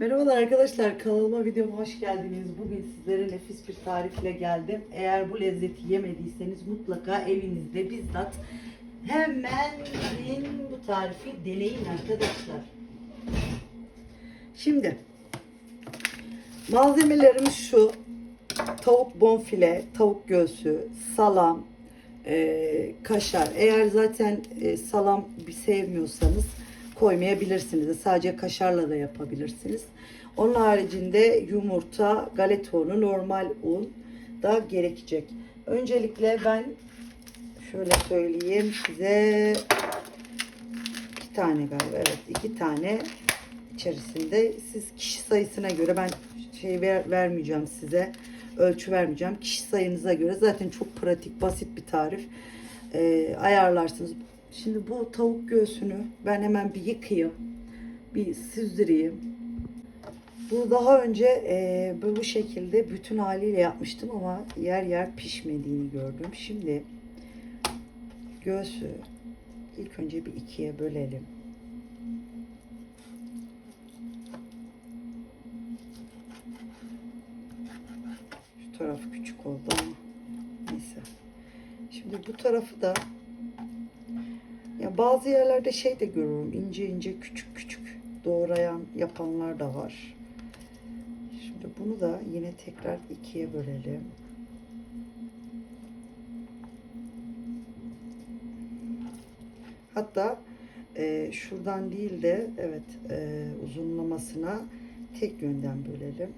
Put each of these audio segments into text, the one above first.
Merhabalar arkadaşlar kanalıma videoma hoş geldiniz. Bugün sizlere nefis bir tarifle geldim. Eğer bu lezzeti yemediyseniz mutlaka evinizde bizzat hemen bu tarifi deneyin arkadaşlar. Şimdi malzemelerimiz şu. Tavuk bonfile, tavuk göğsü, salam, e, kaşar. Eğer zaten e, salam sevmiyorsanız koymayabilirsiniz. Sadece kaşarla da yapabilirsiniz. Onun haricinde yumurta, galeta unu, normal un da gerekecek. Öncelikle ben şöyle söyleyeyim size iki tane galiba evet iki tane içerisinde siz kişi sayısına göre ben şey ver, vermeyeceğim size ölçü vermeyeceğim kişi sayınıza göre zaten çok pratik basit bir tarif Ee, ayarlarsınız şimdi bu tavuk göğsünü ben hemen bir yıkayayım bir süzdüreyim. Bu daha önce e, bu şekilde bütün haliyle yapmıştım ama yer yer pişmediğini gördüm. Şimdi göğsü ilk önce bir ikiye bölelim. Şu taraf küçük oldu ama neyse. Şimdi bu tarafı da bazı yerlerde şey de görüyorum ince ince küçük küçük doğrayan yapanlar da var. Şimdi bunu da yine tekrar ikiye bölelim. Hatta e, şuradan değil de evet e, uzunlamasına tek yönden bölelim.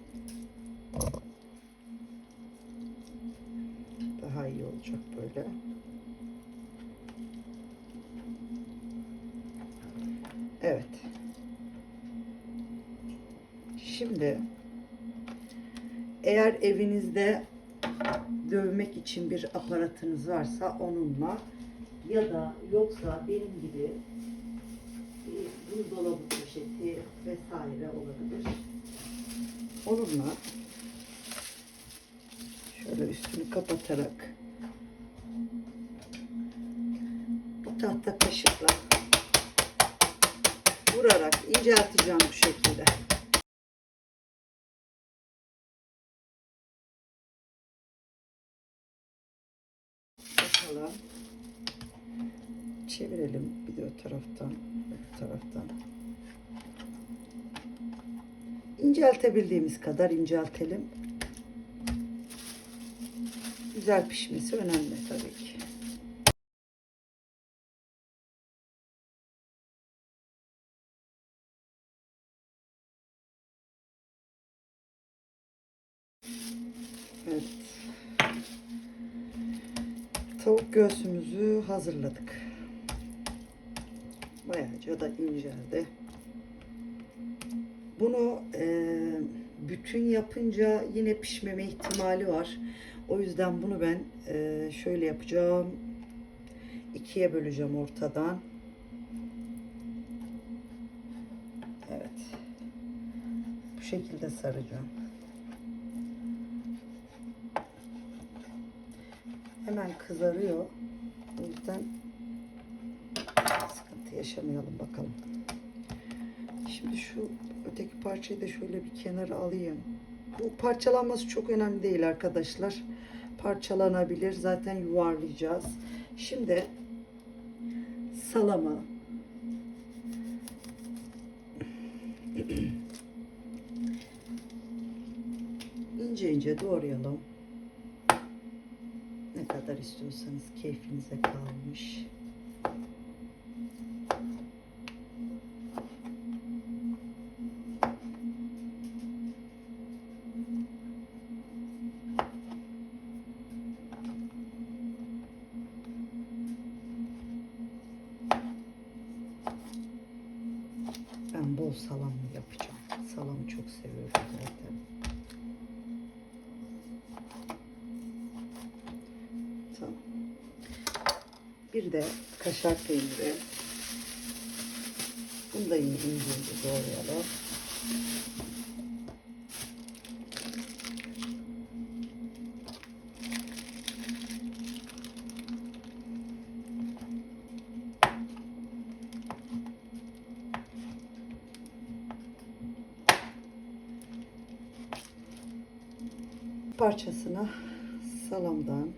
Daha iyi olacak böyle. Evet. Şimdi eğer evinizde dövmek için bir aparatınız varsa onunla ya da yoksa benim gibi buzdolabı poşeti vesaire olabilir. Onunla şöyle üstünü kapatarak bir tahta kaşıkla vurarak incelteceğim bu şekilde. Bakalım. Çevirelim bir de o taraftan, öbür taraftan. İnceltebildiğimiz kadar inceltelim. Güzel pişmesi önemli tabii ki. Evet. Tavuk göğsümüzü hazırladık. Bayağıca da inceldi. Bunu e, bütün yapınca yine pişmeme ihtimali var. O yüzden bunu ben e, şöyle yapacağım. İkiye böleceğim ortadan. Evet. Bu şekilde saracağım. Hemen kızarıyor. O yüzden sıkıntı yaşamayalım bakalım. Şimdi şu öteki parçayı da şöyle bir kenara alayım. Bu parçalanması çok önemli değil arkadaşlar. Parçalanabilir. Zaten yuvarlayacağız. Şimdi salamı ince ince doğrayalım. Kadar istiyorsanız keyfinize kalmış. Ben bol salamlı yapacağım. Salamı çok seviyorum lazım. Bir de kaşar peyniri. Bunu da yine ince ince doğrayalım. parçasını salamdan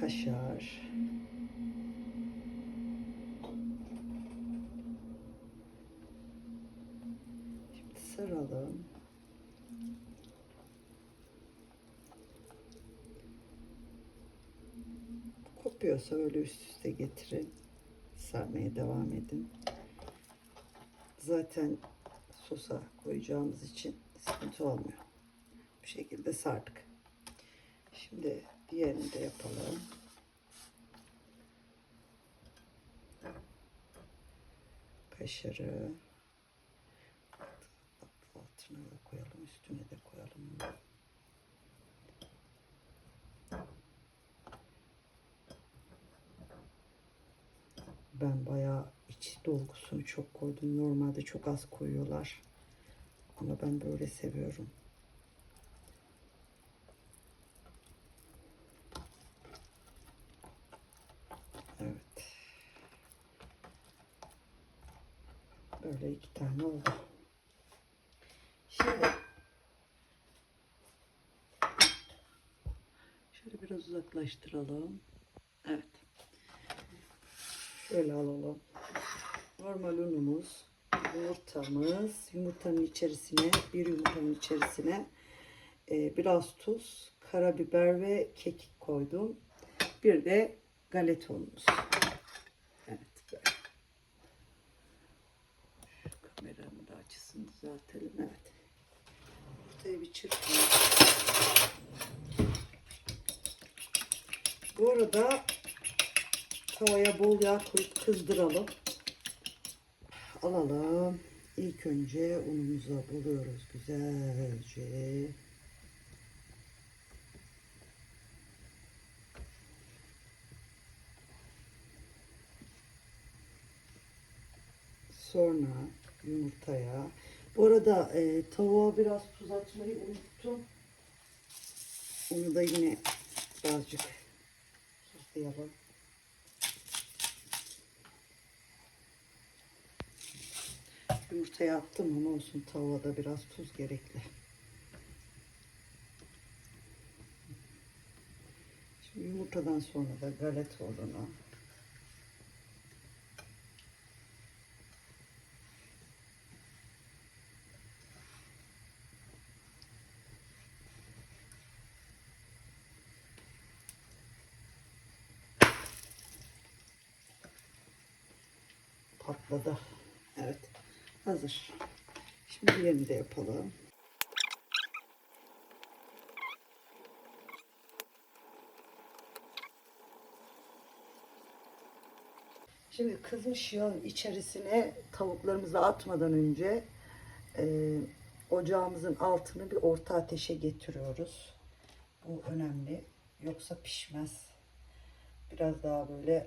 kaşar. Şimdi saralım. Kopuyorsa öyle üst üste getirin. Sarmaya devam edin. Zaten sosa koyacağımız için sıkıntı olmuyor. Bu şekilde sardık. Şimdi Diğerini de yapalım. Kaşarı altına da koyalım, üstüne de koyalım. Ben bayağı iç dolgusunu çok koydum. Normalde çok az koyuyorlar. Ama ben böyle seviyorum. Böyle iki tane oldu. Şimdi şöyle biraz uzaklaştıralım. Evet. Şöyle alalım. Normal unumuz, yumurtamız, yumurtanın içerisine, bir yumurtanın içerisine e, biraz tuz, karabiber ve kekik koydum. Bir de galeta unumuz. açısını düzeltelim. Evet. Burayı bir çırpayım. Bu arada tavaya bol yağ koyup kızdıralım. Alalım. İlk önce unumuza buluyoruz güzelce. Sonra yumurtaya. Bu arada e, tavuğa biraz tuz atmayı unuttum. Onu da yine birazcık tuzlayalım. Yumurtaya attım ama olsun tavada biraz tuz gerekli. Şimdi yumurtadan sonra da galeta olunu patladı. Evet hazır. Şimdi diğerini de yapalım. Şimdi kızmış yağın içerisine tavuklarımızı atmadan önce e, ocağımızın altını bir orta ateşe getiriyoruz. Bu önemli. Yoksa pişmez. Biraz daha böyle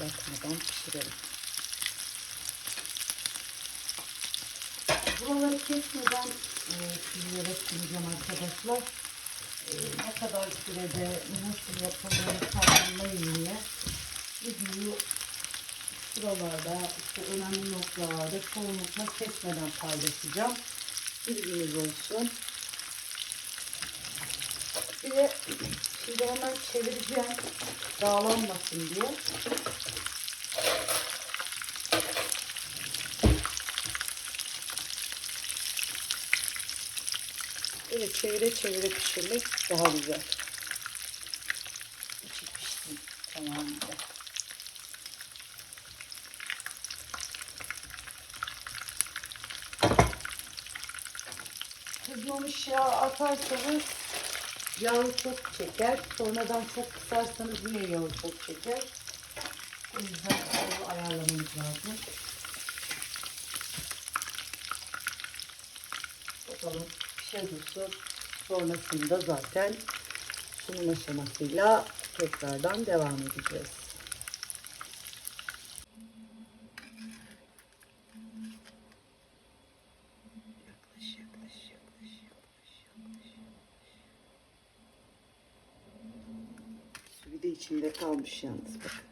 bakmadan pişirelim. Buraları kesmeden pişirerek e, arkadaşlar. E, ne kadar sürede nasıl yapıldığını tamamlayın diye videoyu şuralarda işte önemli noktalarda çoğunlukla kesmeden paylaşacağım. Bilginiz olsun. Bir de Şimdi hemen çevireceğim. Dağlanmasın diye. Böyle çevire çevire pişirmek daha güzel. İçi pişsin tamamıyla. Kızmamış yağ atarsanız Yağı çok çeker. Sonradan çok kısarsanız yine yağı çok çeker. O yüzden onu ayarlamamız lazım. Bakalım şey dursun. Sonrasında zaten sunum aşamasıyla tekrardan devam edeceğiz. İçinde kalmış yalnız. Bakın.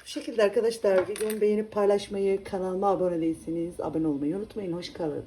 Bu şekilde arkadaşlar videomu beğenip paylaşmayı, kanalıma abone değilseniz abone olmayı unutmayın. Hoş kalın.